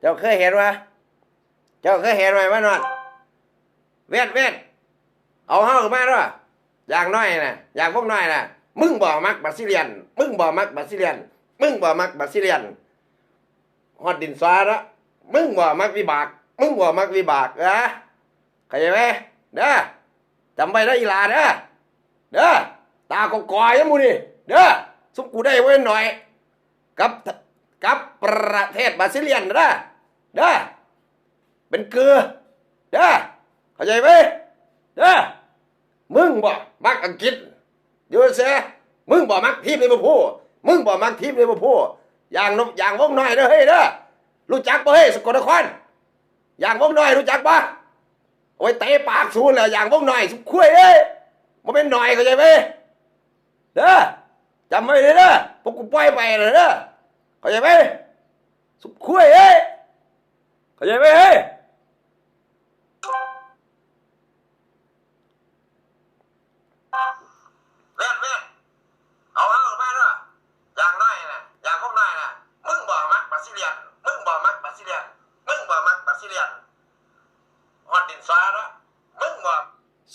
เจ้าเคยเห็นวะเจ้าเคยเห็นไหมว่านอนเวียดเวียดเอาเฮาขึ้นมาด้วยอย่างน้อยนะอย่างพวกน้อยนะมึงบ่มักบาซิเลียน มึงบ่มักบาซิเลียน มึงบ่มักบาซิเลียนฮอดดินฟ้าละมึงบ่มักวิบาก มึงบ่มักวิบากนะเข้าใจไหมเด้อจำไว้นะอีลาเด้อเด้อตากกอยๆนะมูนี่เด้อสุมกูได้ไว้หน่อยกับ กับประเทศบราซิเลียนนะเด้อเด้อเป็นเกลือเด้อเข้าใจไหมเด้อมึงบ่มักอังกฤษยู่เสียมึงบ่มักทีมลิเวอร์พูลมึงบ่มักทีมลิเวอร์พูลอย่างนอย่างวงน้อยเด้อเฮ้ยเด้อรู้จักบ่เฮ้ยสกลนครอย่างวงน้อยรู้จักบ่โอ้ยเตะปากสูนเลยอย่างวงน้อยสุคุยเอ้ยมันเป็นหน่อยเข้าใจไหมเด้อจำไว้เลยเด้อพวกกูปล่อยไปเลยเด้อ เข้าใจไหมสุดคุยเอ้ยเข้าใจไหมเฮ้ยเล่นเล่นเอาเอาออกมาด้วยอย่างน้อยนะอย่างพวกน้อยนะมึงบ่มักบาซิเลียน มึงบ่มักบาซิเลียน มึงบ่มักบาซิเลียนฮอดดินฟ้าละมึงบ่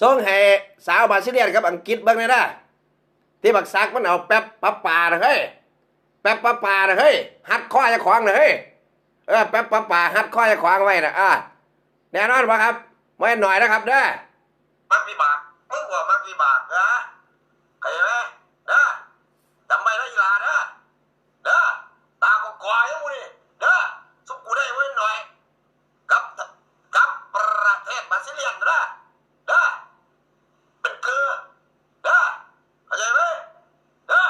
ส่งให้สาวบาซิเลียนกับอังกฤษเบ้างเลยนะที่บักซักมันเอาแป๊บปะปานะเฮ้ย แป๊บปะป่านะเฮ้ยหัดข้อจะขวางนะเฮ้ยเออแป๊บปะป่าหัดข้อจะขวางไว้นะอ่าแน่นอนปะครับไม่หน่อยนะครับเด้อมักวิบากมึงบ่มักวิบากนะาใจไหมเด้อจำไว้นะอีหลาเด้อเด้อตาก็กวายยังมูนี่เด้อสุกกูได้ไว้หน่อย กับกับประเทศบาซิเลียนเด้อเด้อเป็นเกลือเด้อเข้าใจไหมเด้อ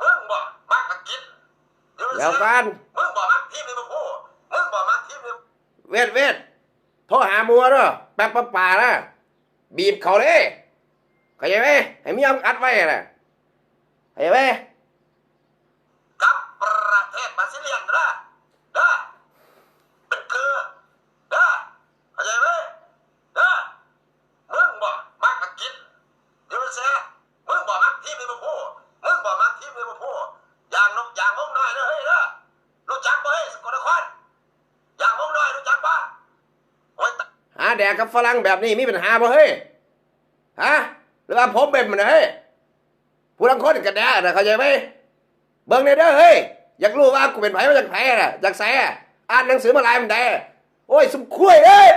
มึงบ่มักอังกฤษ อยู่เดี๋ยวกันมึงบ่มักทีมลิเวอร์พูลมึงบ่มักทีมลิเวอร์พูลเวทเวทโทรหามัวเด้อแป๊บปะปานะบีบเขาเลยเข้าใจไหมให้มียอมอัดไว้นะเข้าใจไหมกับประเทศบาซิเลียนเด้อเด้อเป็นเกลือเด้อเข้าใจไหมเด้อมึงบ่มักอังกฤษอยู่เสียมึงบ่มักทีมลิเวอร์พูลมึงบ่มักทีมลิเวอร์พูลอย่างนกอย่างวงน้อยเด้อเฮ้ยเด้อรู้จักบ่เฮ้ยสกลนครอย่างวงน้อยรู้จักปะโอ้ย หา แดกกับฝรั่งแบบนี้มีปัญหาบ่เฮ้ยฮะหรือว่าผมเป็นมันเฮ้ยผู้ลังคนกระแดะนะเข้าใจไหมเบิ่งในเด้อเฮ้ยอยากรู้ว่ากูเป็นไผ่มาจากไผน่ะจากไสอะอ่านหนังสือมาหลายมันได้โอ้ยสมคุยเอ้ย